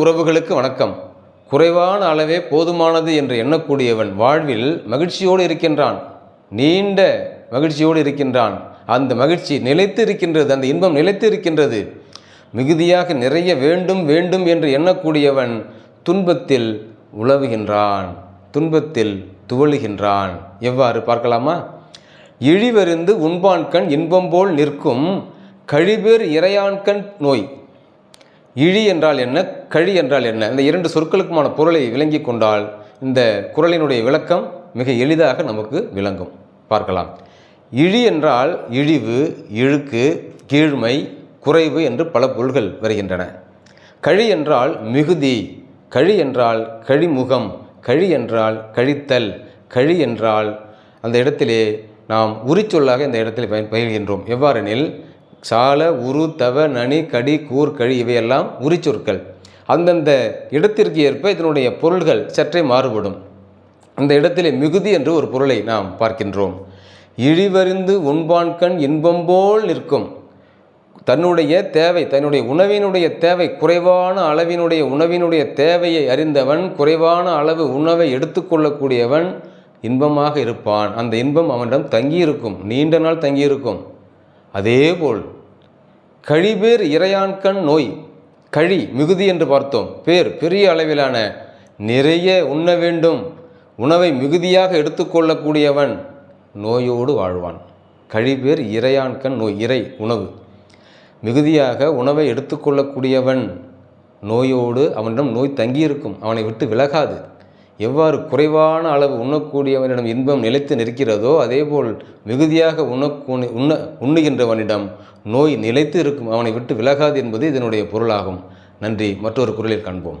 உறவுகளுக்கு வணக்கம். குறைவான அளவே போதுமானது என்று எண்ணக்கூடியவன் வாழ்வில் மகிழ்ச்சியோடு இருக்கின்றான். நீண்ட மகிழ்ச்சியோடு இருக்கின்றான். அந்த மகிழ்ச்சி நிலைத்து இருக்கின்றது அந்த இன்பம் நிலைத்து இருக்கின்றது மிகுதியாக நிறைய வேண்டும் வேண்டும் என்று எண்ணக்கூடியவன் துன்பத்தில் உழவுகின்றான் துன்பத்தில் துவழுகின்றான் எவ்வாறு பார்க்கலாமா? இழிவருந்து உண்பான்கண் இன்பம் போல் நிற்கும் கழிபேர் இறையான்கண் நோய். இழி என்றால் என்ன கழி என்றால் என்ன? இந்த இரண்டு சொற்களுக்குமான பொருளை விளங்கி கொண்டால் இந்த குறளினுடைய விளக்கம் மிக எளிதாக நமக்கு விளங்கும். பார்க்கலாம். இழி என்றால் இழிவு இழுக்கு கீழ்மை குறைவு என்று பல பொருள்கள் வருகின்றன. கழி என்றால் மிகுதி கழி என்றால் கழிமுகம் கழி என்றால் கழித்தல் கழி என்றால் அந்த இடத்திலே நாம் உரிச்சொல்லாக இந்த இடத்தில் பயன் பயில்கின்றோம். எவ்வாறெனில் சால உரு தவ நனி கடி கூர் கழி இவையெல்லாம் உரிச்சொற்கள். அந்தந்த இடத்திற்கு ஏற்ப இதனுடைய பொருள்கள் சற்றே மாறுபடும். அந்த இடத்திலே மிகுதி என்று ஒரு பொருளை நாம் பார்க்கின்றோம். இழிவறிந்து உண்பான்கண் இன்பம் போல் நிற்கும். தன்னுடைய தேவை தன்னுடைய உணவினுடைய தேவை குறைவான அளவினுடைய உணவினுடைய தேவையை அறிந்தவன் குறைவான அளவு உணவை எடுத்துக்கொள்ளக்கூடியவன் இன்பமாக இருப்பான். அந்த இன்பம் அவனிடம் தங்கியிருக்கும் நீண்ட நாள் தங்கியிருக்கும். அதேபோல் கழிபேர் இறையான்கண் நோய் கழி மிகுதி என்று பார்த்தோம். பேர் பெரிய அளவிலான நிறைய உண்ண வேண்டும். உணவை மிகுதியாக எடுத்துக்கொள்ளக்கூடியவன் நோயோடு வாழ்வான். கழிபேர் இறையான்கண் நோய் இறை உணவு. மிகுதியாக உணவை எடுத்துக்கொள்ளக்கூடியவன் நோயோடு அவனிடம் நோய் தங்கியிருக்கும். அவனை விட்டு விலகாது. எவ்வாறு குறைவான அளவு உண்ணக்கூடியவனிடம் இன்பம் நிலைத்து நிற்கிறதோ அதேபோல் மிகுதியாக உண்ண உண்ண உண்ணுகின்றவனிடம் நோய் நிலைத்து இருக்கும் அவனை விட்டு விலகாது என்பது இதனுடைய பொருளாகும். நன்றி. மற்றொரு குரலில் காண்போம்.